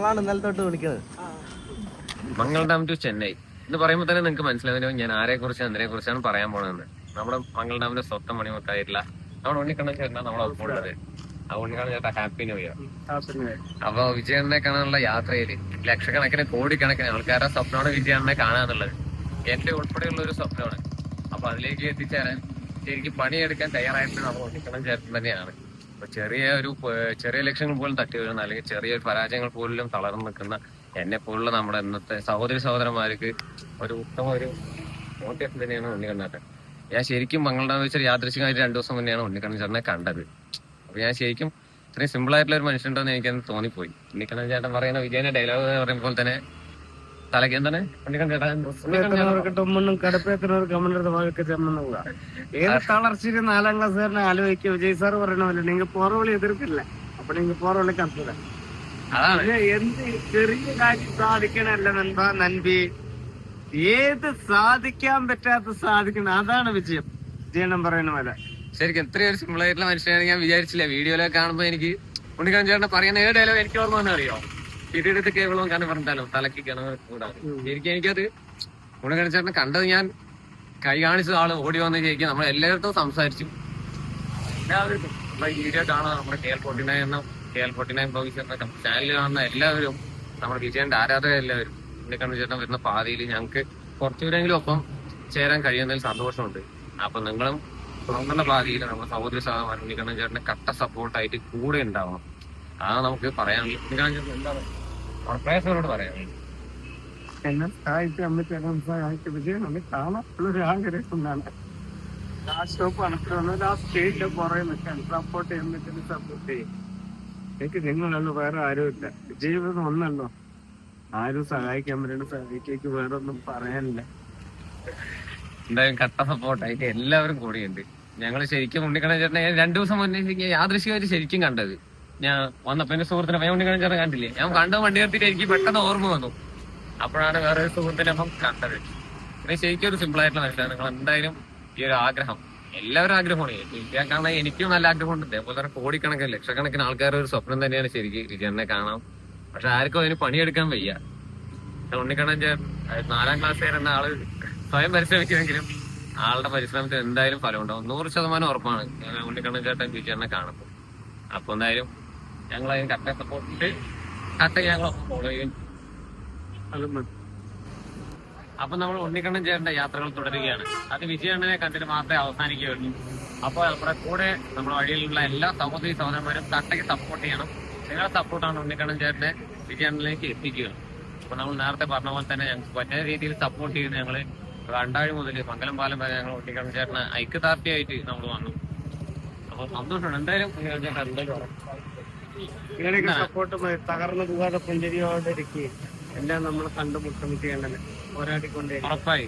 നമ്മളാണ് ഇന്നലെ തൊട്ട് വിളിക്കുന്നത്. Mangal dam to Chennai. എന്ന് പറയുമ്പോൾ തന്നെ നിങ്ങൾക്ക് മനസ്സിലാവുന്ന ഞാൻ ആരെ കുറിച്ച് എന്തിനെ കുറിച്ചാണ് പറയാൻ പോണതെന്ന്. നമ്മുടെ മംഗൾ ഡാമിന്റെ സ്വന്തം മണിമുട്ടായിട്ടില്ല നമ്മുടെ ഉണ്ണിക്കണ്ണൻ ചേട്ടനാ നമ്മളെ ഉൾപ്പെടുന്നത് ആ ഉണ്ണിക്കണ്ണൻ ചേട്ടാ ഹാപ്പി ന്യൂ ഇയർ അപ്പൊ വിജയണ്ണനെ കാണാനുള്ള യാത്രയിൽ ലക്ഷക്കണക്കിന് കോടിക്കണക്കിന് ആൾക്കാരുടെ സ്വപ്നമാണ് വിജയണ്ണനെ കാണാന്നുള്ളത് എന്റെ ഉൾപ്പെടെയുള്ള ഒരു സ്വപ്നമാണ്. അപ്പൊ അതിലേക്ക് എത്തിച്ചേരാൻ ശരിക്കും പണിയെടുക്കാൻ തയ്യാറായിട്ട് നമ്മൾ ഉണ്ണിക്കണ്ണൻ ചേട്ടൻ തന്നെയാണ്. ചെറിയ ഒരു ചെറിയ ലക്ഷ്യങ്ങൾ പോലും തട്ടി വരുന്ന അല്ലെങ്കിൽ ചെറിയ പരാജയങ്ങൾ പോലും തളർന്നു നിൽക്കുന്ന എന്നെ പോലുള്ള നമ്മുടെ ഇന്നത്തെ സഹോദരി സഹോദരന്മാർക്ക് ഒരു ഉത്തമ ഒരു മോട്ടിവേഷൻ തന്നെയാണ് ഉണ്ണിക്കണ്ണേട്ടൻ ഞാൻ ശരിക്കും മംഗളാന്ന് വെച്ചാൽ യാദൃശികമായിട്ട് രണ്ടു ദിവസം മുന്നെയാണ് ഉണ്ണിക്കണ്ണൻ ചേട്ടനെ കണ്ടത്. അപ്പൊ ഞാൻ ശരിക്കും ഇത്രയും സിമ്പിൾ ആയിട്ടുള്ള ഒരു മനുഷ്യൻ ഉണ്ടെന്ന് എനിക്കത് തോന്നിപ്പോയി. ഉണ്ണിക്കണ്ണൻ ചേട്ടൻ പറയുന്ന വിജയന്റെ ഡയലോഗ് പറയുമ്പോൾ തന്നെ ഏത് തളർച്ചയിൽ നാലാം ക്ലാസ്സുകാരനെ ആലോചിക്കുക വിജയ് സാർ പറയണ പോലെ നിങ്ങൾ പോറവിളി എതിർക്കില്ല അപ്പൊ നിങ്ങൾ പോറവിളി എന്ത് ചെറിയ കാര്യം സാധിക്കണല്ല നൻപ നൻപി ഏത് സാധിക്കാൻ പറ്റാത്ത സാധിക്കണം അതാണ് വിജയം. വിജയണ്ണം പറയുന്ന പോലെ. ശരിക്കും ഇത്രയും ഒരു സിമ്പിൾ ആയിട്ടുള്ള മനുഷ്യനാണ് ഞാൻ വിചാരിച്ചില്ല. വീഡിയോയിലൊക്കെ കാണുമ്പോൾ എനിക്ക് ഉണ്ണിക്കണ്ണൻ ചേട്ടൻ പറയുന്ന ഏത് ഡയലോഗ് എനിക്ക് ഓർമ്മ വന്നാൽ അറിയോ കേവളം കാരണം പറഞ്ഞാലോ തലക്ക് കിണ കൂടാതെ. ശരിക്കും എനിക്കത് ഉണ്ണിക്കണ്ണൻ ചേട്ടനെ കണ്ടത് ഞാൻ കൈ കാണിച്ച ആൾ ഓടി വന്ന് ശരിക്കും നമ്മൾ എല്ലായിടത്തും സംസാരിച്ചു. എല്ലാവരും നമ്മുടെ വീഡിയോ കാണുന്ന നമ്മുടെ കെ എൽ ഫോർട്ടി നയൻ എന്ന കെ എൽ ചാനൽ കാണുന്ന എല്ലാവരും നമ്മുടെ വിജയന്റെ ആരാധകർ എല്ലാവരും ഉണ്ണിക്കണ്ണൻ ചേട്ടൻ വരുന്ന പാതയിൽ ഞങ്ങൾക്ക് കുറച്ചുപേരെങ്കിലും ഒപ്പം ചേരാൻ കഴിയുന്നതിൽ സന്തോഷമുണ്ട്. അപ്പൊ നിങ്ങളും തുറന്ന പാതിയിൽ നമ്മുടെ സഹോദരി ഉണ്ണിക്കണ്ണൻ ചേട്ടന് കട്ട സപ്പോർട്ടായിട്ട് കൂടെ ഉണ്ടാവണം. അതാണ് നമുക്ക് പറയാനുള്ളത്. എന്താണ് പ്രേക്ഷകരോട് പറയാം. എന്നെ സഹായിച്ച് അമ്മച്ചേട്ടൻ സഹായിച്ച് വിജയം നമ്മെ കാണാനുള്ളൊരു ആഗ്രഹം കൊണ്ടാണ് ആ സ്റ്റോപ്പ് അണക്കുന്നത് ആ സ്റ്റേജിന്റെ പുറകെ നിൽക്കാൻ സപ്പോർട്ട് ചെയ്യാൻ പറ്റുന്ന സപ്പോർട്ട് ചെയ്യും. എനിക്ക് നിങ്ങളല്ലോ വേറെ ആരുമില്ല. ജീവിതം ഒന്നല്ലോ. ആരും സഹായിക്കാൻ പറ്റുന്ന സഹായിക്കേക്ക് വേറെ ഒന്നും പറയാനില്ല. എന്തായാലും കട്ട സപ്പോർട്ടായിട്ട് എല്ലാവരും കൂടിയുണ്ട്. ഞങ്ങൾ ശരിക്കും ഉണ്ണിക്കണ ചേട്ടനെ രണ്ടു ദിവസം മുന്നേ ശരിക്കും യാദൃശ്യമായിട്ട് ശരിക്കും കണ്ടത്. ഞാൻ വന്നപ്പോ എന്റെ സുഹൃത്തിനെ ഞാൻ ഉണ്ണിക്കണ്ണൻ ചേട്ടൻ കണ്ടില്ലേ? ഞാൻ കണ്ട വണ്ടി നിർത്തിയിട്ട് എനിക്ക് പെട്ടെന്ന് ഓർമ്മ വന്നു. അപ്പോഴാണ് വേറെ ഒരു സുഹൃത്തിനെ അപ്പം കണ്ടത്. പിന്നെ ശരിക്കും ഒരു സിമ്പിൾ ആയിട്ടുള്ള മനസ്സിലാണ് നിങ്ങൾ എന്തായാലും ഈ ഒരു ആഗ്രഹം എല്ലാവരും ആഗ്രഹമാണ്. വിജയം കാണാൻ എനിക്കും നല്ല ആഗ്രഹമുണ്ട്. അതേപോലെ തന്നെ കോടിക്കണക്കിന് ലക്ഷക്കണക്കിന് ആൾക്കാരുടെ ഒരു സ്വപ്നം തന്നെയാണ് ശരിക്കും വിജയനെ കാണാം പക്ഷെ ആർക്കും അതിന് പണിയെടുക്കാൻ വയ്യ. ഉണ്ണിക്കണ്ണൻ നാലാം ക്ലാസ് വരുന്ന ആൾ സ്വയം പരിശ്രമിക്കുമെങ്കിലും ആളുടെ പരിശ്രമത്തിൽ എന്തായാലും ഫലം ഉണ്ടാവും നൂറ് ശതമാനം ഉറപ്പാണ് ഉണ്ണിക്കണ്ണൻ ചേട്ടൻ വിജയനെ കാണുമ്പോൾ. അപ്പൊ എന്തായാലും ഞങ്ങൾ അതിന് സപ്പോർട്ട് സപ്പോർട്ടിട്ട് കറക്റ്റ് ഞങ്ങൾ ഫോളോ ചെയ്യും. അപ്പൊ നമ്മൾ ഉണ്ണിക്കണ്ണൻ ചേരേണ്ട യാത്രകൾ തുടരുകയാണ്. അത് വിജയണ്ണനെ കണ്ടിട്ട് മാത്രമേ അവസാനിക്കുകയുള്ളൂ. അപ്പോൾ നമ്മുടെ കൂടെ നമ്മുടെ വഴിയിലുള്ള എല്ലാ സഹോദരി സഹോദരന്മാരും കട്ടയ്ക്ക് സപ്പോർട്ട് ചെയ്യണം. നിങ്ങളുടെ സപ്പോർട്ടാണ് ഉണ്ണിക്കണ്ണൻ ചേട്ടനെ വിജയണ്ണനിലേക്ക് എത്തിക്കുക. അപ്പൊ നമ്മൾ നേരത്തെ പറഞ്ഞ പോലെ തന്നെ ഞങ്ങൾക്ക് പറ്റുന്ന രീതിയിൽ സപ്പോർട്ട് ചെയ്ത് ഞങ്ങൾ രണ്ടാഴ്ച മുതൽ മംഗലം പാലം വരെ ഞങ്ങൾ ഉണ്ണിക്കണ്ണൻ ചേട്ടനെ ഐക്യദാർഢ്യമായിട്ട് നമ്മൾ വന്നു. അപ്പൊ സന്തോഷമാണ് എന്തായാലും ഉണ്ണിക്കണ്ണൻ ചേട്ടൻ എന്തായാലും. ഇങ്ങനെയൊക്കെ സപ്പോർട്ട് തകർന്നു പോകാതെ പുഞ്ചരിയോടെ ഇരിക്കുകയും എല്ലാം നമ്മൾ കണ്ടുമുട്ടും ചെയ്യേണ്ടത്. പോരാടിക്കൊണ്ടേ ഉറപ്പായി.